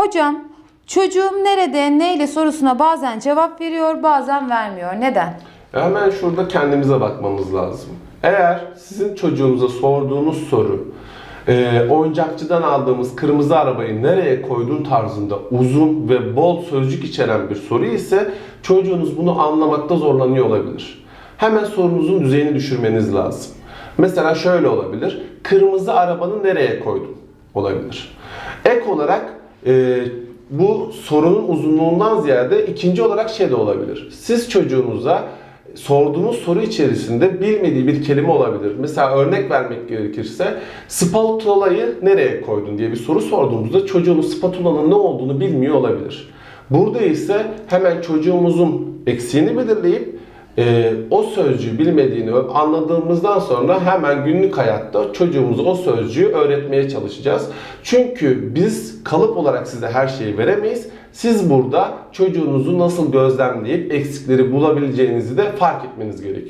Hocam çocuğum nerede neyle sorusuna bazen cevap veriyor bazen vermiyor. Neden? Hemen şurada kendimize bakmamız lazım. Eğer sizin çocuğunuza sorduğunuz soru e, oyuncakçıdan aldığımız kırmızı arabayı nereye koydun tarzında uzun ve bol sözcük içeren bir soru ise çocuğunuz bunu anlamakta zorlanıyor olabilir. Hemen sorunuzun düzeyini düşürmeniz lazım. Mesela şöyle olabilir. Kırmızı arabanı nereye koydun? Olabilir. Ek olarak e, bu sorunun uzunluğundan ziyade ikinci olarak şey de olabilir. Siz çocuğunuza sorduğunuz soru içerisinde bilmediği bir kelime olabilir. Mesela örnek vermek gerekirse spatulayı nereye koydun diye bir soru sorduğumuzda çocuğumuz spatulanın ne olduğunu bilmiyor olabilir. Burada ise hemen çocuğumuzun eksiğini belirleyip e, o sözcüğü bilmediğini anladığımızdan sonra hemen günlük hayatta çocuğumuza o sözcüğü öğretmeye çalışacağız. Çünkü biz kalıp olarak size her şeyi veremeyiz. Siz burada çocuğunuzu nasıl gözlemleyip eksikleri bulabileceğinizi de fark etmeniz gerekiyor.